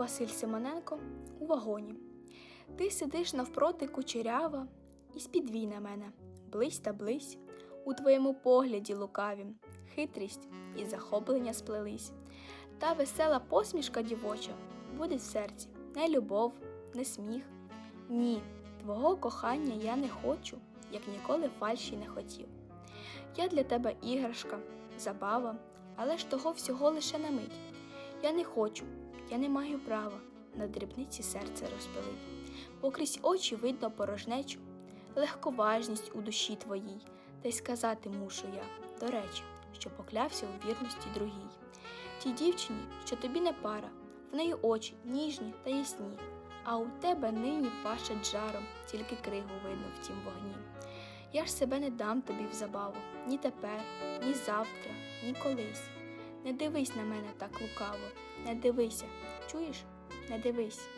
Василь Симоненко у вагоні. Ти сидиш навпроти кучерява, і спідвій на мене, близь та близь, у твоєму погляді лукавім, хитрість і захоплення сплелись. Та весела посмішка дівоча буде в серці, не любов, не сміх. Ні, твого кохання я не хочу, як ніколи фальші не хотів. Я для тебе іграшка, забава, але ж того всього лише на мить. Я не хочу, я не маю права на дрібниці серце розпилить, бо крізь очі видно порожнечу, легковажність у душі твоїй, та й сказати мушу я, до речі, що поклявся у вірності другій. Тій дівчині, що тобі не пара, в неї очі ніжні та ясні, а у тебе нині пашать жаром, тільки кригу видно в тім вогні. Я ж себе не дам тобі в забаву ні тепер, ні завтра, ні колись. Не дивись на мене так лукаво, не дивися, чуєш? Не дивись.